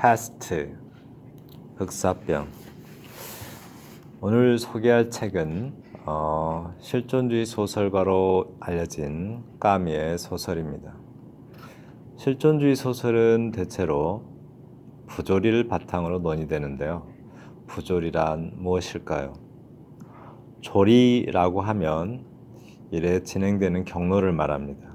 패스트 흑사병 오늘 소개할 책은 어, 실존주의 소설가로 알려진 까미의 소설입니다. 실존주의 소설은 대체로 부조리를 바탕으로 논의되는데요. 부조리란 무엇일까요? 조리라고 하면 일에 진행되는 경로를 말합니다.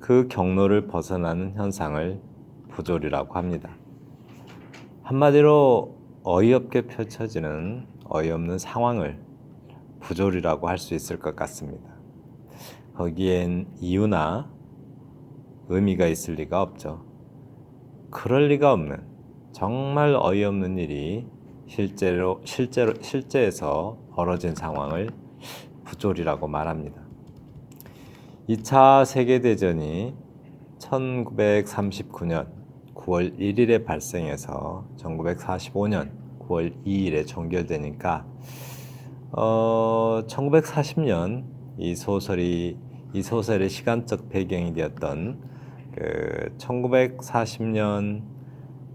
그 경로를 벗어나는 현상을 부조리라고 합니다. 한마디로 어이없게 펼쳐지는 어이없는 상황을 부조리라고 할 수 있을 것 같습니다. 거기엔 이유나 의미가 있을 리가 없죠. 그럴 리가 없는 정말 어이없는 일이 실제로 실제로 실제에서 벌어진 상황을 부조리라고 말합니다. 2차 세계 대전이 1939년 9월 1일에 발생해서 1945년 9월 2일에 종결되니까 어, 1940년 이 소설이 이 소설의 시간적 배경이 되었던 그 1940년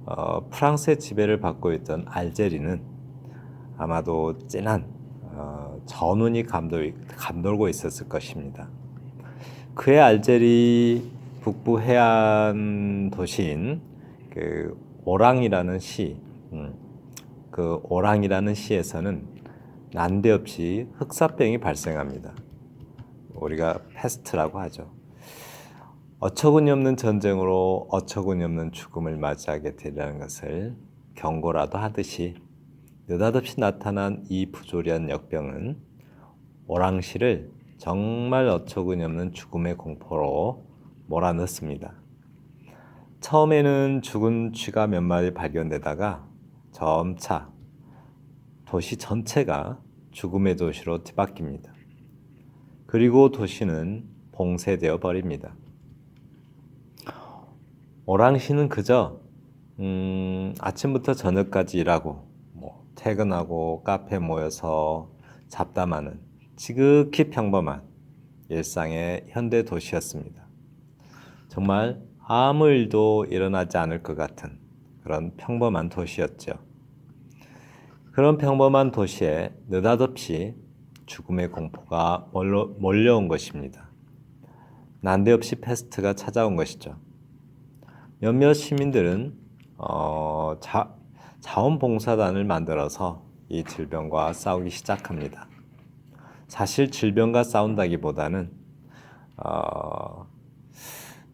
어, 프랑스의 지배를 받고 있던 알제리는 아마도 진한 어, 전운이 감돌, 감돌고 있었을 것입니다. 그의 알제리 북부 해안 도시인 그 오랑이라는 시, 음, 그 오랑이라는 시에서는 난데없이 흑사병이 발생합니다. 우리가 패스트라고 하죠. 어처구니 없는 전쟁으로 어처구니 없는 죽음을 맞이하게 되리라는 것을 경고라도 하듯이 느닷없이 나타난 이 부조리한 역병은 오랑시를 정말 어처구니 없는 죽음의 공포로 몰아넣습니다. 처음에는 죽은 쥐가 몇 마리 발견되다가 점차 도시 전체가 죽음의 도시로 뒤바뀝니다. 그리고 도시는 봉쇄되어 버립니다. 오랑시는 그저 음, 아침부터 저녁까지 일하고 뭐 퇴근하고 카페 모여서 잡담하는 지극히 평범한 일상의 현대 도시였습니다. 정말 아무 일도 일어나지 않을 것 같은 그런 평범한 도시였죠. 그런 평범한 도시에 느닷없이 죽음의 공포가 몰려, 몰려온 것입니다. 난데없이 패스트가 찾아온 것이죠. 몇몇 시민들은 어, 자, 자원봉사단을 만들어서 이 질병과 싸우기 시작합니다. 사실 질병과 싸운다기보다는 어,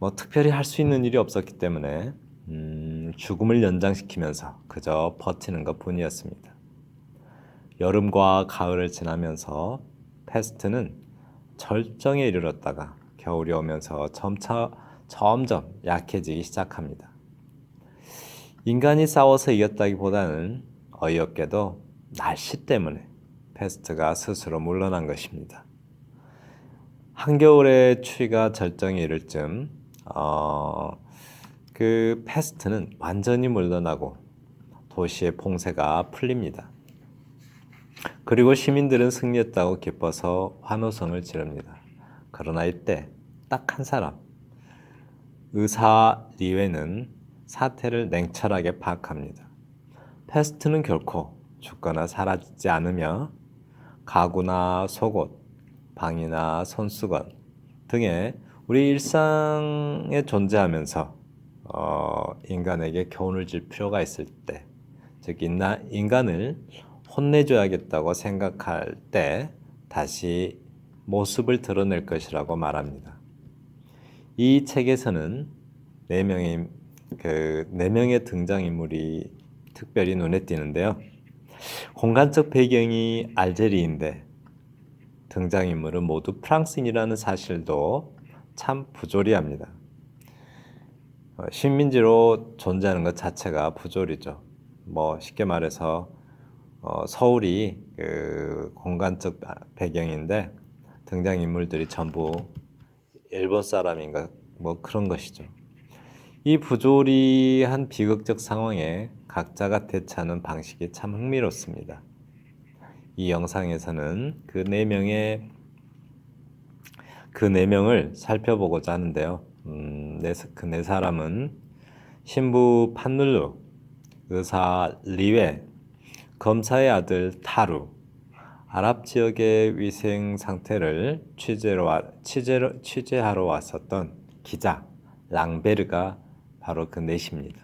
뭐 특별히 할 수 있는 일이 없었기 때문에 음, 죽음을 연장시키면서 그저 버티는 것 뿐이었습니다. 여름과 가을을 지나면서 패스트는 절정에 이르렀다가 겨울이 오면서 점차 점점 약해지기 시작합니다. 인간이 싸워서 이겼다기보다는 어이없게도 날씨 때문에 패스트가 스스로 물러난 것입니다. 한겨울의 추위가 절정에 이를 쯤, 어, 그 패스트는 완전히 물러나고 도시의 봉쇄가 풀립니다. 그리고 시민들은 승리했다고 기뻐서 환호성을 지릅니다. 그러나 이때 딱 한 사람, 의사 리웨는 사태를 냉철하게 파악합니다. 패스트는 결코 죽거나 사라지지 않으며 가구나 속옷, 방이나 손수건 등의 우리 일상에 존재하면서 어, 인간에게 교훈을 줄 필요가 있을 때, 즉 인간을 혼내줘야겠다고 생각할 때 다시 모습을 드러낼 것이라고 말합니다. 이 책에서는 네 명의 그네 명의 등장 인물이 특별히 눈에 띄는데요. 공간적 배경이 알제리인데 등장 인물은 모두 프랑스인이라는 사실도 참 부조리합니다. 어, 식민지로 존재하는 것 자체가 부조리죠. 뭐 쉽게 말해서 어, 서울이 그 공간적 배경인데 등장 인물들이 전부 일본 사람인 가 뭐 그런 것이죠. 이 부조리한 비극적 상황에 각자가 대처하는 방식이 참 흥미롭습니다. 이 영상에서는 그 네 명의 그 네 명을 살펴보고자 하는데요. 음, 그네 사람은 신부 판눌루 의사 리웨, 검사의 아들 타루, 아랍 지역의 위생 상태를 취재로 와, 취재로, 취재하러 왔었던 기자 랑베르가 바로 그 넷입니다.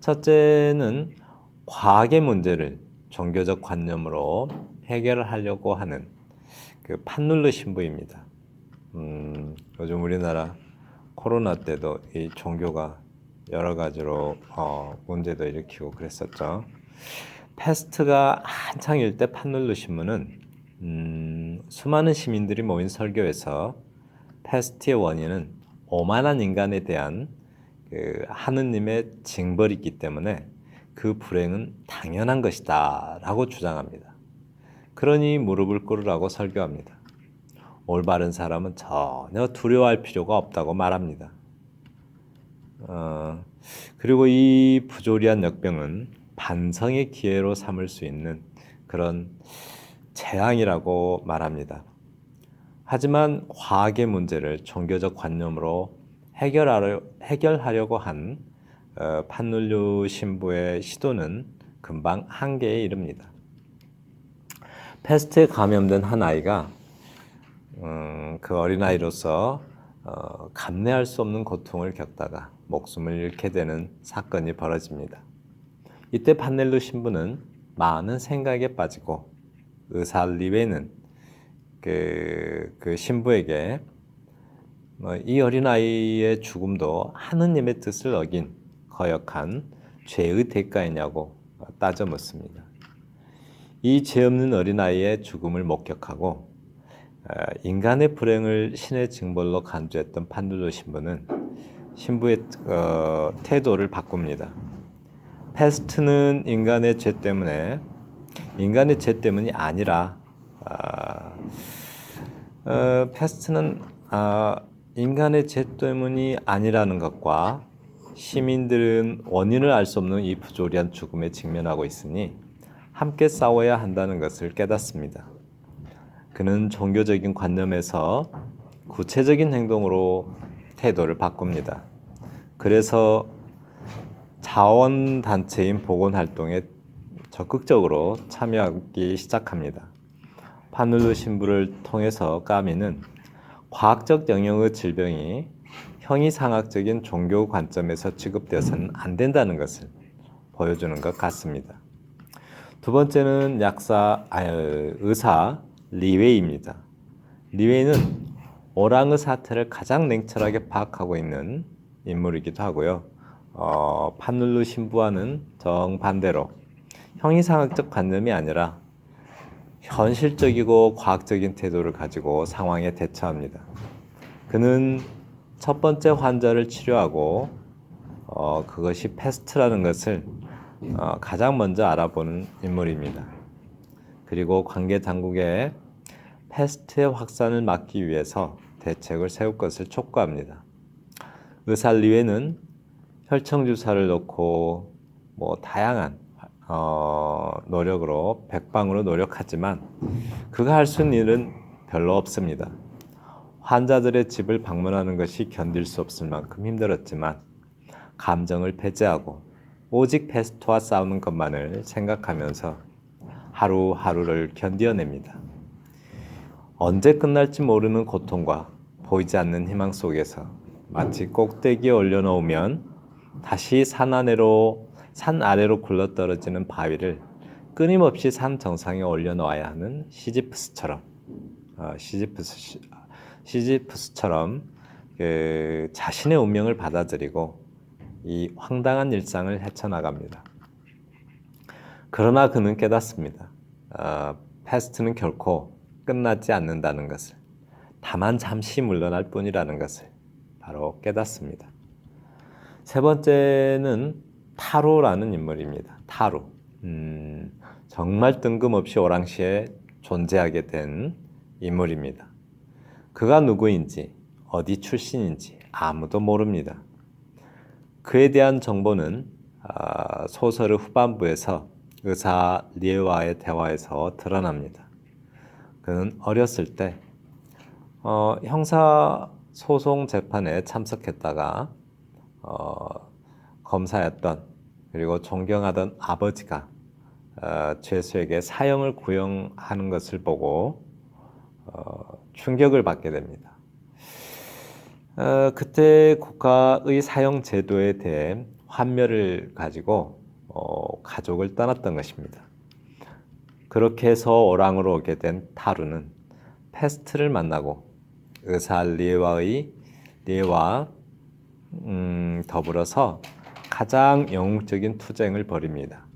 첫째는 과학의 문제를 종교적 관념으로 해결하려고 하는 그 판눌르 신부입니다. 음, 요즘 우리나라 코로나 때도 이 종교가 여러 가지로 어, 문제도 일으키고 그랬었죠. 패스트가 한창일 때 판눌르 신문은 음, 수많은 시민들이 모인 설교에서 패스트의 원인은 오만한 인간에 대한 그 하느님의 징벌이기 때문에 그 불행은 당연한 것이다 라고 주장합니다. 그러니 무릎을 꿇으라고 설교합니다. 올바른 사람은 전혀 두려워할 필요가 없다고 말합니다. 어, 그리고 이 부조리한 역병은 반성의 기회로 삼을 수 있는 그런 재앙이라고 말합니다. 하지만 과학의 문제를 종교적 관념으로 해결하려, 해결하려고 한 어, 판눌류 신부의 시도는 금방 한계에 이릅니다. 패스트에 감염된 한 아이가 음, 그 어린아이로서 어, 감내할 수 없는 고통을 겪다가 목숨을 잃게 되는 사건이 벌어집니다. 이때 판넬루 신부는 많은 생각에 빠지고 의사 리웨는 그, 그 신부에게 뭐, 이 어린아이의 죽음도 하느님의 뜻을 어긴 거역한 죄의 대가이냐고 따져 묻습니다. 이 죄 없는 어린아이의 죽음을 목격하고 어, 인간의 불행을 신의 징벌로 간주했던 판들로 신부는 신부의 어, 태도를 바꿉니다. 패스트는 인간의 죄 때문에 인간의 죄 때문이 아니라 어, 어, 패스트는 어, 인간의 죄 때문이 아니라는 것과 시민들은 원인을 알 수 없는 이 부조리한 죽음에 직면하고 있으니 함께 싸워야 한다는 것을 깨닫습니다. 그는 종교적인 관념에서 구체적인 행동으로 태도를 바꿉니다. 그래서 자원단체인 보건활동에 적극적으로 참여하기 시작합니다. 파눌루 신부를 통해서 까미는 과학적 영역의 질병이 형이상학적인 종교 관점에서 취급되어서는 안 된다는 것을 보여주는 것 같습니다. 두 번째는 약사 아, 의사 리웨이입니다. 리웨이는 오랑의 사태를 가장 냉철하게 파악하고 있는 인물이기도 하고요. 어, 판눌루 신부와는 정반대로 형이상학적 관념이 아니라 현실적이고 과학적인 태도를 가지고 상황에 대처합니다. 그는 첫 번째 환자를 치료하고 어, 그것이 패스트라는 것을 어, 가장 먼저 알아보는 인물입니다. 그리고 관계 당국에 패스트의 확산을 막기 위해서 대책을 세울 것을 촉구합니다. 의사 리웨는 혈청 주사를 놓고 뭐 다양한 어, 노력으로 백방으로 노력하지만 그가 할 수 있는 일은 별로 없습니다. 환자들의 집을 방문하는 것이 견딜 수 없을 만큼 힘들었지만 감정을 배제하고 오직 패스트와 싸우는 것만을 생각하면서 하루하루를 견디어냅니다. 언제 끝날지 모르는 고통과 보이지 않는 희망 속에서 마치 꼭대기에 올려놓으면 다시 산 아래로 산 아래로 굴러떨어지는 바위를 끊임없이 산 정상에 올려놓아야 하는 시지프스처럼 어, 시지프스 시지프스처럼 그 자신의 운명을 받아들이고 이 황당한 일상을 헤쳐나갑니다. 그러나 그는 깨닫습니다. 어, 패스트는 결코 끝나지 않는다는 것을, 다만 잠시 물러날 뿐이라는 것을 바로 깨닫습니다. 세 번째는 타로라는 인물입니다. 타로. 음, 정말 뜬금없이 오랑시에 존재하게 된 인물입니다. 그가 누구인지, 어디 출신인지 아무도 모릅니다. 그에 대한 정보는 아, 소설의 후반부에서 의사 리에와의 대화에서 드러납니다. 그는 어렸을 때 어, 형사 소송 재판에 참석했다가 어, 검사였던 그리고 존경하던 아버지가 어, 죄수에게 사형을 구형하는 것을 보고 어, 충격을 받게 됩니다. 어, 그때 국가의 사형 제도에 대해 환멸을 가지고 어, 가족을 떠났던 것입니다. 그렇게 해서 오랑으로 오게 된 타루는 페스트를 만나고 의사 리에와의 리에와 음, 더불어서 가장 영웅적인 투쟁을 벌입니다.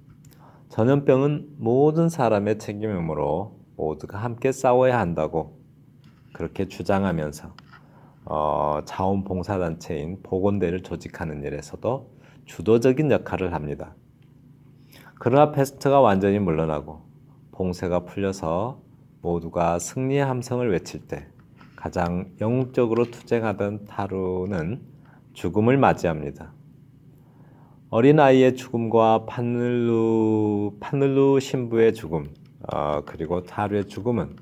전염병은 모든 사람의 책임이므로 모두가 함께 싸워야 한다고 그렇게 주장하면서 어, 자원봉사단체인 보건대를 조직하는 일에서도 주도적인 역할을 합니다. 그러나 패스트가 완전히 물러나고 봉쇄가 풀려서 모두가 승리의 함성을 외칠 때 가장 영웅적으로 투쟁하던 타루는 죽음을 맞이합니다. 어린아이의 죽음과 파늘루, 파늘루 신부의 죽음, 어, 그리고 타루의 죽음은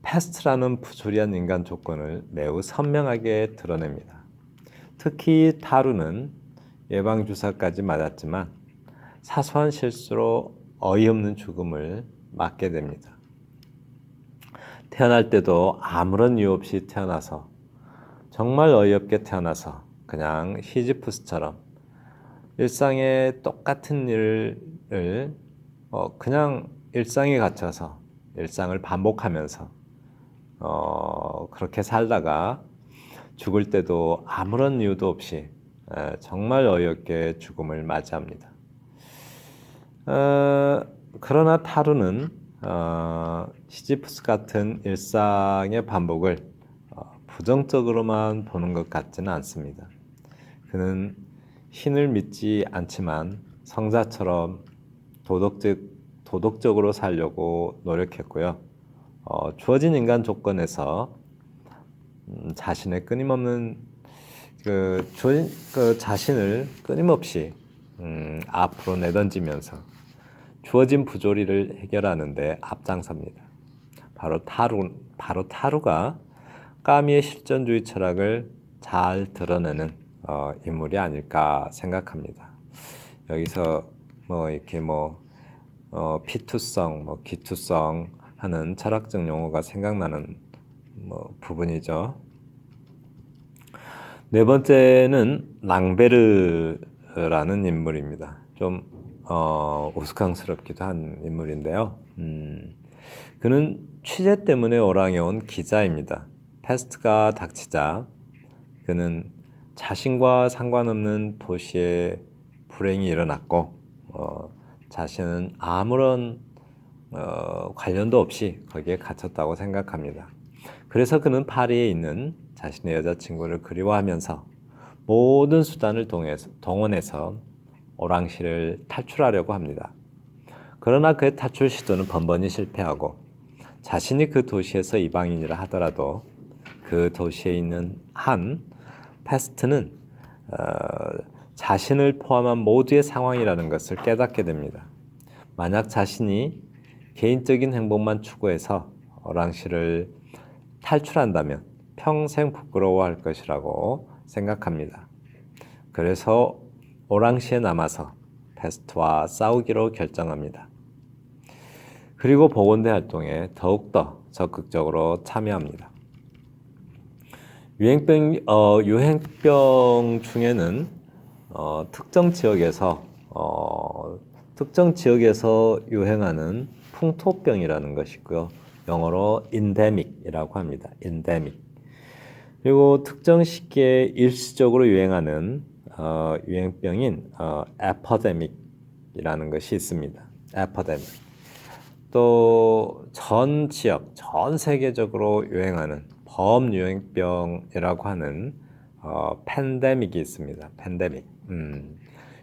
패스트라는 부조리한 인간 조건을 매우 선명하게 드러냅니다. 특히 타루는 예방주사까지 맞았지만 사소한 실수로 어이없는 죽음을 맞게 됩니다. 태어날 때도 아무런 이유 없이 태어나서 정말 어이없게 태어나서 그냥 시지프스처럼 일상의 똑같은 일을 어 그냥 일상에 갇혀서 일상을 반복하면서 어 그렇게 살다가 죽을 때도 아무런 이유도 없이 에, 정말 어이없게 죽음을 맞이합니다. 어, 그러나 타루는 어, 시지프스 같은 일상의 반복을 어, 부정적으로만 보는 것 같지는 않습니다. 그는 신을 믿지 않지만 성자처럼 도덕적, 도덕적으로 살려고 노력했고요. 어, 주어진 인간 조건에서 음, 자신의 끊임없는 그, 주어진, 그 자신을 끊임없이 음, 앞으로 내던지면서 주어진 부조리를 해결하는데 앞장섭니다. 바로 타루, 바로 타루가 까미의 실존주의 철학을 잘 드러내는 어, 인물이 아닐까 생각합니다. 여기서 뭐 이렇게 뭐 어, 피투성, 뭐 기투성 하는 철학적 용어가 생각나는 뭐 부분이죠. 네 번째는 랑베르라는 인물입니다. 좀 어, 우스꽝스럽기도 한 인물인데요. 음, 그는 취재 때문에 오랑에 온 기자입니다. 패스트가 닥치자 그는 자신과 상관없는 도시에 불행이 일어났고 어, 자신은 아무런 어, 관련도 없이 거기에 갇혔다고 생각합니다. 그래서 그는 파리에 있는 자신의 여자친구를 그리워하면서 모든 수단을 동원해서 오랑시를 탈출하려고 합니다. 그러나 그의 탈출 시도는 번번이 실패하고 자신이 그 도시에서 이방인이라 하더라도 그 도시에 있는 한 패스트는 어, 자신을 포함한 모두의 상황이라는 것을 깨닫게 됩니다. 만약 자신이 개인적인 행복만 추구해서 오랑시를 탈출한다면 평생 부끄러워할 것이라고 생각합니다. 그래서 오랑시에 남아서 패스트와 싸우기로 결정합니다. 그리고 보건대 활동에 더욱더 적극적으로 참여합니다. 유행병, 어, 유행병 중에는 어, 특정 지역에서 어, 특정 지역에서 유행하는 풍토병이라는 것이 있고요. 영어로 인데믹이라고 합니다. 인데믹. 그리고 특정 시기에 일시적으로 유행하는 어, 유행병인 어, 에퍼데믹이라는 것이 있습니다. 에퍼데믹. 또 전 지역, 전 세계적으로 유행하는 범유행병이라고 하는 어, 팬데믹이 있습니다. 팬데믹. 음,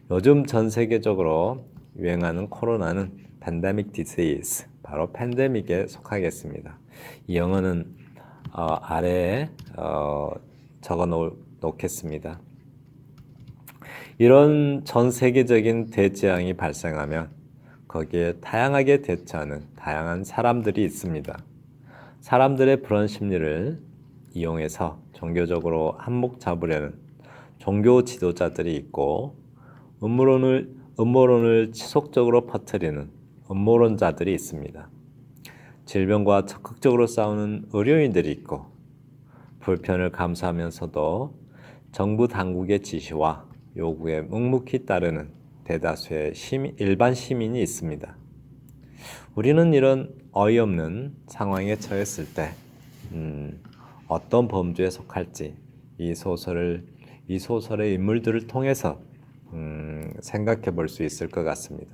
요즘 전 세계적으로 유행하는 코로나는 팬데믹 디세이스, 바로 팬데믹에 속하겠습니다. 이 영어는 어, 아래에 어, 적어 놓겠습니다. 이런 전 세계적인 대재앙이 발생하면 거기에 다양하게 대처하는 다양한 사람들이 있습니다. 사람들의 불안 심리를 이용해서 종교적으로 한몫 잡으려는 종교 지도자들이 있고 음모론을 음모론을 지속적으로 퍼뜨리는 음모론자들이 있습니다. 질병과 적극적으로 싸우는 의료인들이 있고 불편을 감수하면서도 정부 당국의 지시와 요구에 묵묵히 따르는 대다수의 시민, 일반 시민이 있습니다. 우리는 이런 어이없는 상황에 처했을 때 음, 어떤 범주에 속할지 이 소설을 이 소설의 인물들을 통해서 음, 생각해 볼 수 있을 것 같습니다.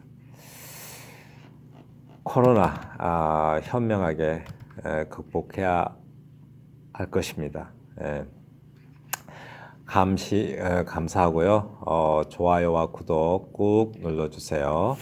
코로나 아, 현명하게 에, 극복해야 할 것입니다. 예. 감시 에, 감사하고요. 어, 좋아요와 구독 꾹 눌러주세요.